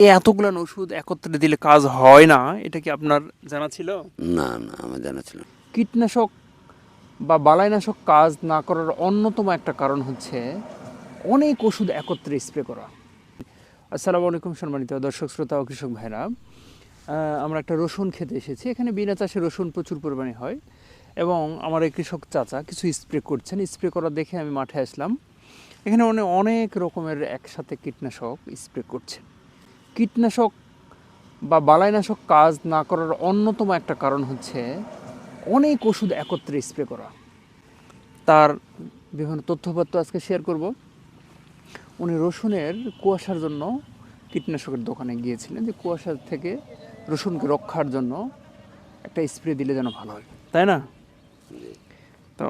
এই এতগুলান ওষুধ একত্রে দিলে কাজ হয় না এটা কি আপনার জানা ছিল? না না আমার জানা ছিল না। কীটনাশক বা বালাইনাশক কাজ না করার অন্যতম একটা কারণ হচ্ছে অনেক ওষুধ একত্রে স্প্রে করা। আসসালামু আলাইকুম সম্মানিত দর্শক শ্রোতা ও কৃষক ভাইরা। আহ, আমরা একটা রসুন খেতে এসেছি। এখানে বিনা চাষে রসুন প্রচুর পরিমাণে হয় এবং আমার এই কৃষক চাচা কিছু স্প্রে করছেন। স্প্রে করা দেখে আমি মাঠে আসলাম। এখানে উনি অনেক রকমের একসাথে কীটনাশক স্প্রে করছেন। কীটনাশক বা বালাইনাশক কাজ না করার অন্যতম একটা কারণ হচ্ছে অনেক ওষুধ একত্রে স্প্রে করা। তার বিভিন্ন তথ্যপত্র আজকে শেয়ার করব। উনি রসুনের কুয়াশার জন্য কীটনাশকের দোকানে গিয়েছিলেন যে কুয়াশার থেকে রসুনকে রক্ষার জন্য একটা স্প্রে দিলে যেন ভালো হয়। তাই না? তো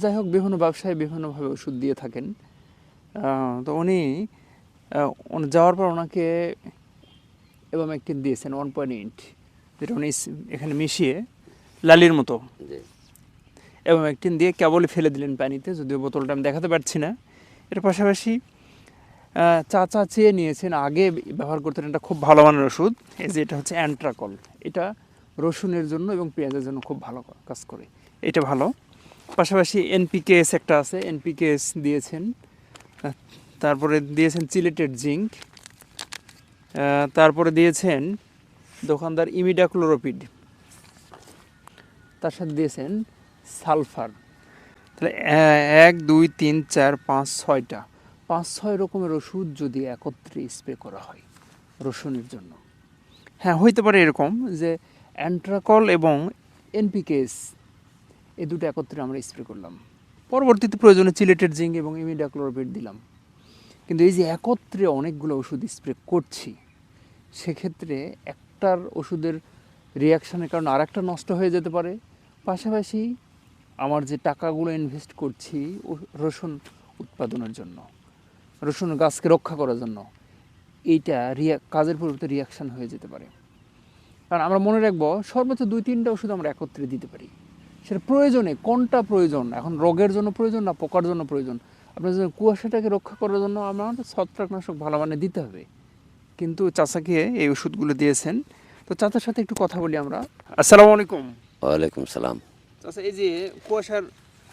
যাই হোক, বিভিন্ন ব্যবসায়ী বিভিন্নভাবে ওষুধ দিয়ে থাকেন। তো উনি যাওয়ার পর ওনাকে এবং একটি দিয়েছেন ওয়ান পয়েন্ট এইট যেটা উনি এখানে মিশিয়ে লালির মতো। এবং একটিন দিয়ে কেবলই ফেলে দিলেন পানিতে যদিও বোতলটা আমি দেখাতে পারছি না। এর পাশাপাশি আহ, চাচা চেয়ে নিয়েছেন আগে ব্যবহার করতেন এটা খুব ভালো মানের ওষুধ এই যে এটা হচ্ছে অ্যান্ট্রাকল। এটা রসুনের জন্য এবং পেঁয়াজের জন্য খুব ভালো কাজ করে। এটা ভালো। পাশাপাশি এনপিকেএস একটা আছে এনপিকেএস দিয়েছেন। তারপরে দিয়েছেন চিলেটেড জিঙ্ক তারপরে দিয়েছেন দোকানদার ইমিডাক্লোরোপিড, তার সাথে দিয়েছেন সালফার। তাহলে এক, দুই, তিন, চার, পাঁচ, ছয়টা। পাঁচ, ছয় রকমের ওষুধ যদি একত্রে স্প্রে করা হয় রসুনের জন্য। হ্যাঁ হইতে পারে এরকম যে অ্যান্ট্রাকল এবং এনপিকেস এ দুটো একত্রে আমরা স্প্রে করলাম। পরবর্তীতে প্রয়োজনে চিলেটেড জিঙ্ক এবং ইমিডাক্লোরোপিড দিলাম। কিন্তু এই যে একত্রে অনেকগুলো ওষুধ স্প্রে করছি, সেক্ষেত্রে একটার ওষুধের রিয়াকশনের কারণে আর একটা নষ্ট হয়ে যেতে পারে। পাশাপাশি আমার যে টাকাগুলো ইনভেস্ট করছি রসুন উৎপাদনের জন্য, রসুন গাছকে রক্ষা করার জন্য, এইটা রিয়া, কাজের পরিবর্তে রিয়াকশন হয়ে যেতে পারে। কারণ আমরা মনে রাখব সর্বোচ্চ দুই, তিনটা ওষুধ আমরা একত্রে দিতে পারি। সেটা প্রয়োজনে, কোনটা প্রয়োজন? এখন রোগের জন্য প্রয়োজন না পোকার জন্য প্রয়োজন? আপনার যদি কুয়াশাটাকে রক্ষা করার জন্য আমার ছত্রাকনাশক ভালো মানে দিতে হবে। কিন্তু চাচাকে এই ওষুধগুলো দিয়েছেন। তো চাচার সাথে একটু কথা বলি আমরা। আসসালামু আলাইকুম। ওয়ালাইকুম সালাম। চাচা এই যে কুয়াশার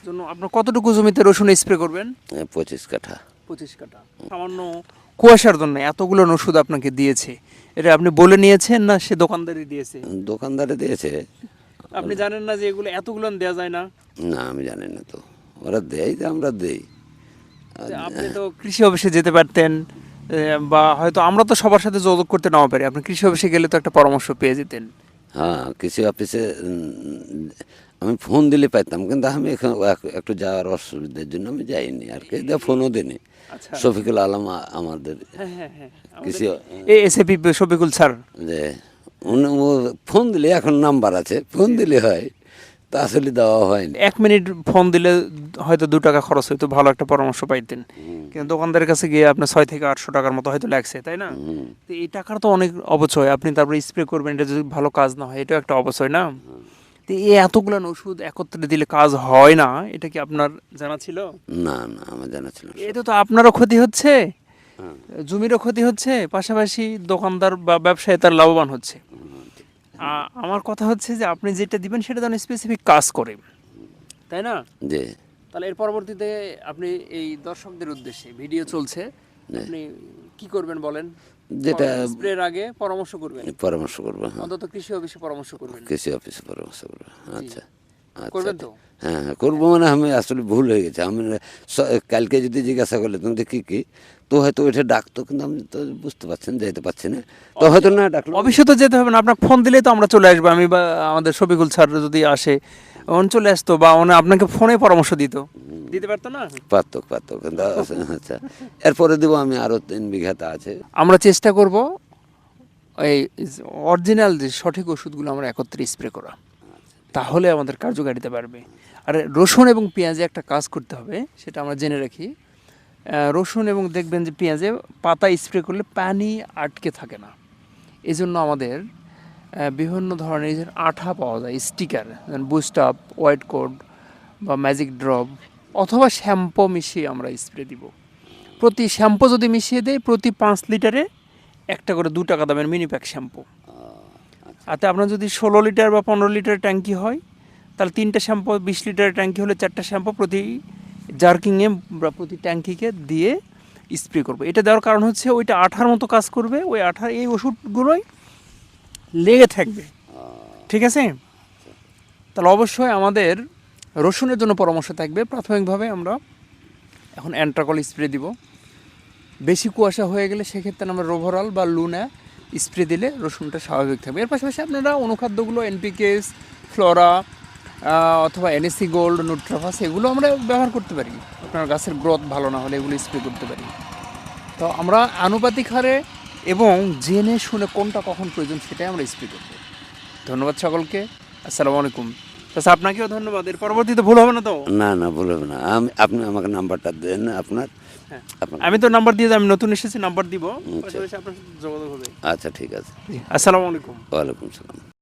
জন্য আপনার কতটুকু জমিতে রসুন স্প্রে করবেন? পঁচিশ কাঠা। পঁচিশ কাঠা। সামান্য কুয়াশার জন্য এতগুলো ওষুধ আপনাকে দিয়েছে। এটা আপনি বলে নিয়েছেন না সে দোকানদারই দিয়েছে? দোকানদারে দিয়েছে। আপনি জানেন না যে এগুলো এতগুলো দেওয়া যায় না? না আমি জানি না তো। ওরা দেয় যে আমরা দেই। যে আপনি তো কৃষি অফিসে যেতে পারতেন বা হয়তো আমরা তো সবার সাথে যোগাযোগ করতে নাও পারি। আপনি কৃষি অফিসে গেলে তো একটা পরামর্শ পেয়ে যেতেন। হ্যাঁ কৃষি অফিসে আমি ফোন দিলে পাইতাম কিন্তু আমি এখন এক- একটু যাওয়ার অসুবিধার জন্য আমি যাইনি আর কি। ফোনও দিনি আচ্ছা। শফিকুল আলম আমাদের হ্যাঁ হ্যাঁ হ্যাঁ। কৃষি এই এসএপি শফিকুল স্যার। যে ফোন দিলে এখন নাম্বার আছে ফোন দিলে হয়। তা আসলে দেওয়া হয়নি। এক মিনিট ফোন দিলে হয়তো দু টাকা খরচ হইতো ভালো একটা পরামর্শ পাইতেন। কিন্তু দোকানদারের কাছে গিয়ে আপনার ছয় থেকে আটশো টাকার মতো হয়তো লাগছে তাই না? তো এই টাকার তো অনেক অবচয় আপনি তারপরে স্প্রে করবেন এটা যদি ভালো কাজ না হয় এটাও একটা অবচয় না? তো এই এতগুলান ওষুধ একত্রে দিলে কাজ হয় না এটা কি আপনার জানা ছিল? না না আমার জানা ছিল এটা তো আপনারও ক্ষতি হচ্ছে হ্যাঁ। জমিরও ক্ষতি হচ্ছে পাশাপাশি দোকানদার বা ব্যবসায়ী তার লাভবান হচ্ছে। আমার কথা হচ্ছে যে আপনি যেটা দিবেন সেটা যেন স্পেসিফিক কাজ করে। তাই না? জি। তাহলে এর পরবর্তীতে আপনি এই দর্শকদের উদ্দেশ্যে ভিডিও চলছে আপনি কি করবেন বলেন? যেটা স্প্রের আগে পরামর্শ করবেন। পরামর্শ করব হ্যাঁ। অন্তত কৃষি অফিসে পরামর্শ করবেন। কৃষি অফিসে পরামর্শ করব আচ্ছা আচ্ছা। করবেন তো? হ্যাঁ হ্যাঁ করব মানে আমি আসলে ভুল হয়ে গেছে। আমি স- কালকে যদি জিজ্ঞাসা করলে তুমি কি কি? তো হয়তো ওইটা ডাকতো কিন্তু আমি তো বুঝতে পারছেন যেতে পারছি না। তো হয়তো না ডাকলো। অফিসে তো যেতে হবে না। আপনার ফোন দিলেই তো আমরা চলে আসব। আমি বা আমাদের শফিকুল স্যার যদি আসে উনি চলে আসতো বা উনি আপনাকে ফোনে পরামর্শ দিত। দিতে পারতো না? পারতো পারতো কিন্তু আচ্ছা এরপরে দেবো আমি আরও তিন বিঘাতে আছে। আমরা চেষ্টা করব এই অরিজিনাল যে সঠিক ওষুধগুলো আমরা একত্রে স্প্রে করা। তাহলে আমাদের কার্যকারিতা বাড়বে। আর রসুন এবং পেঁয়াজে একটা কাজ করতে হবে, সেটা আমরা জেনে রাখি। রসুন এবং দেখবেন যে পেঁয়াজে পাতা স্প্রে করলে পানি আটকে থাকে না। এই জন্য আমাদের বিভিন্ন ধরনের যে আঠা পাওয়া যায় sticker boost up white code বা ম্যাজিক ড্রপ অথবা শ্যাম্পু মিশিয়ে আমরা স্প্রে দিব। প্রতি শ্যাম্পু যদি মিশিয়ে দেয় প্রতি পাঁচ লিটারে একটা করে দু টাকা দামের মিনি প্যাক শ্যাম্পু। আতে আপনার যদি ষোলো লিটার বা পনেরো লিটার ট্যাঙ্কি হয়, তাহলে তিনটে শ্যাম্পু, বিশ লিটারের ট্যাঙ্কি হলে চারটা শ্যাম্পু প্রতি জার্কিংয়ে বা প্রতি ট্যাঙ্কিকে দিয়ে স্প্রে করব। এটা দেওয়ার কারণ হচ্ছে ওইটা আঠার মতো কাজ করবে, ওই আঠার এই ওষুধগুলোই লেগে থাকবে। ঠিক আছে? তাহলে অবশ্যই আমাদের রসুনের জন্য পরামর্শ থাকবে। প্রাথমিকভাবে আমরা এখন অ্যান্ট্রাকল স্প্রে দিব। বেশি কুয়াশা হয়ে গেলে সেক্ষেত্রে আমরা রোভরাল বা লুনা স্প্রে দিলে রসুনটা স্বাভাবিক থাকবে। এর পাশাপাশি আপনারা অনুখাদ্যগুলো এনপিকেস ফ্লোরা অথবা এনএসি গোল্ড নুট্রাফাস এগুলো আমরা ব্যবহার করতে পারি। আপনার গাছের গ্রোথ ভালো না হলে এগুলো স্প্রে করতে পারি। তো আমরা আনুপাতিক হারে এবং জেনে শুনে কোনটা কখন প্রয়োজন সেটাই আমরা স্প্রে করব। ধন্যবাদ সকলকে। আসসালামু আলাইকুম। আচ্ছা আপনাকেও ধন্যবাদ এর পরবর্তীতে ভুল হবে না তো? না না ভুল হবে না। আমি আপনি আমাকে নাম্বারটা দেন আপনার হ্যাঁ। আমি তো নাম্বার দিয়ে আমি নতুন এসেছি নাম্বার দিব। আপনার সাথে যোগাযোগ হবে। আচ্ছা ঠিক আছে। আসসালামু আলাইকুম। ওয়ালাইকুম সালাম।